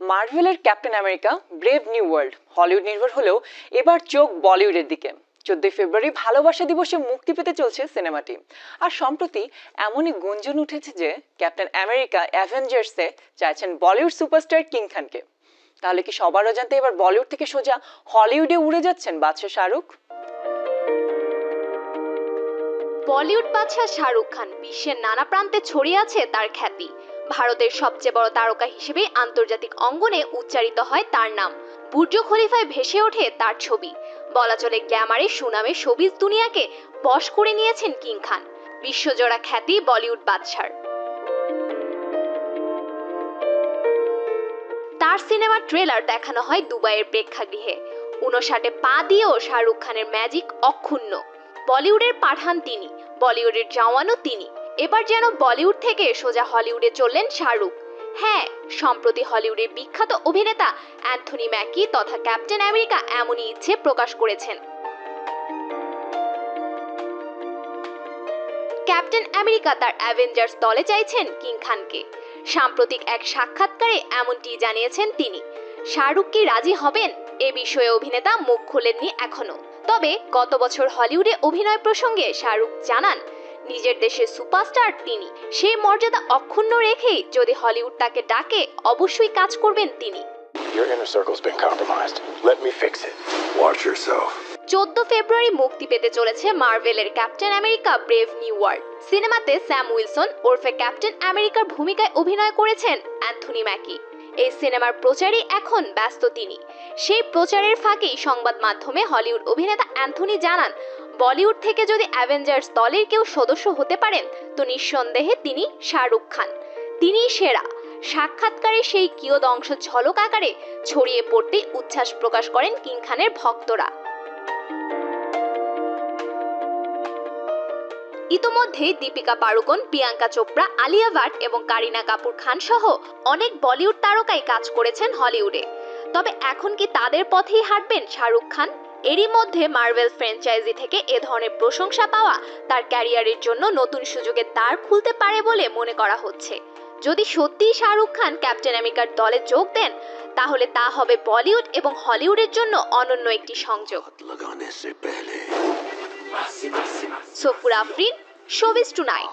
মার্ভেলের captain America brave new world. Hollywood নির্ভর হলেও এবার চোখ বলিউডের দিকে। চোদ্দই ফেব্রুয়ারি ভালোবাসা দিবসে মুক্তি পেতে চলছে সিনেমাটি। আর সম্প্রতি এমনই গুঞ্জন উঠেছে যে ক্যাপ্টেন আমেরিকা অ্যাভেঞ্জার্সে চাইছেন বলিউড সুপারস্টার কিং খানকে। তাহলে কি সবার অজান্তে এবার বলিউড থেকে সোজা হলিউডে উড়ে যাচ্ছেন বাদশাহ শাহরুখ? বলিউড বাদশাহ শাহরুখ খান বিশ্বের নানা প্রান্তে ছড়িয়ে আছে তার খ্যাতি। ভারতের সবচেয়ে বড় তারকা হিসেবে আন্তর্জাতিক অঙ্গনে উচ্চারিত হয় তার নাম। বুর্জ খলিফায় ভেসে ওঠে তার ছবি। বলা চলে গ্ল্যামারে সুনামে শোবিজ দুনিয়াকে বশ করে নিয়েছেন কিং খান। বিশ্বজোড়া খ্যাতি বলিউড বাদশার। তার সিনেমার ট্রেলার দেখানো হয় দুবাইয়ের প্রেক্ষাগৃহে। উনষাটে পা দিয়েও শাহরুখ খানের ম্যাজিক অক্ষুণ্ণ। বলিউডের পাঠান তিনি, বলিউডের জওয়ানও তিনি। এবার যেন বলিউড থেকে সোজা হলিউডে চললেন শাহরুখ। হ্যাঁ সম্প্রতি হলিউডের বিখ্যাত অভিনেতা অ্যান্থনি ম্যাকি তথা ক্যাপ্টেন আমেরিকা এমনই ইচ্ছে প্রকাশ করেছেন। ক্যাপ্টেন আমেরিকা তার অ্যাভেঞ্জার্স দলে চাইছেন কিং খানকে। সাম্প্রতিক এক সাক্ষাৎকারে এমনটি জানিয়েছেন তিনি। শাহরুখ কি রাজি হবেন? এ বিষয়ে অভিনেতা মুখ খোলেননি এখনও তবে গত বছর হলিউডে অভিনয় প্রসঙ্গে শাহরুখ জানান নিজের দেশের সুপারস্টার তিনি সেই মর্যাদা অক্ষুণ্ণ রেখেই যদি হলিউড তাকে ডাকে অবশ্যই কাজ করবেন তিনি Your inner circle's been compromised. Let me fix it. Watch yourself. চোদ্দ ফেব্রুয়ারি মুক্তি পেতে চলেছে মার্ভেলের captain America brave new world সিনেমাতে স্যাম উইলসন ওরফে ক্যাপ্টেন আমেরিকার ভূমিকায় অভিনয় করেছেন অ্যান্থনি ম্যাকি এই সিনেমার প্রচারে এখন ব্যস্ত তিনি। সেই প্রচারের ফাঁকেই সংবাদ মাধ্যমে হলিউড অভিনেতা অ্যান্থনি জানান, বলিউড থেকে যদি অ্যাভেঞ্জার্স দলের কেউ সদস্য হতে পারেন, তো নিঃসন্দেহে তিনি শাহরুখ খান। তিনি সেরা। সাক্ষাৎকারে সেই কিয়দংশ ঝলক আকারে ছড়িয়ে পড়তেই উচ্ছ্বাস প্রকাশ করেন কিং খানের ভক্তরা। ইতোমধ্যেই দীপিকা পাড়ুকোন, প্রিয়াঙ্কা চোপড়া, আলিয়া ভাট এবং কারিনা কাপুর খান সহ অনেক বলিউড তারকাই কাজ করেছেন হলিউডে। তবে এখন কি তাদের পথেই হাঁটবেন শাহরুখ খান? এরই মধ্যে মার্বেল ফ্র্যাঞ্চাইজি থেকে এ ধরনের প্রশংসা পাওয়া তার ক্যারিয়ারের জন্য নতুন সুযোগে দ্বার খুলতে পারে বলে মনে করা হচ্ছে। যদি সত্যিই শাহরুখ খান ক্যাপ্টেন আমেরিকার দলে যোগ দেন, তাহলে তা হবে বলিউড এবং হলিউডের জন্য অনন্য একটি সংযোগ। Safur Afrin showbiz tonight.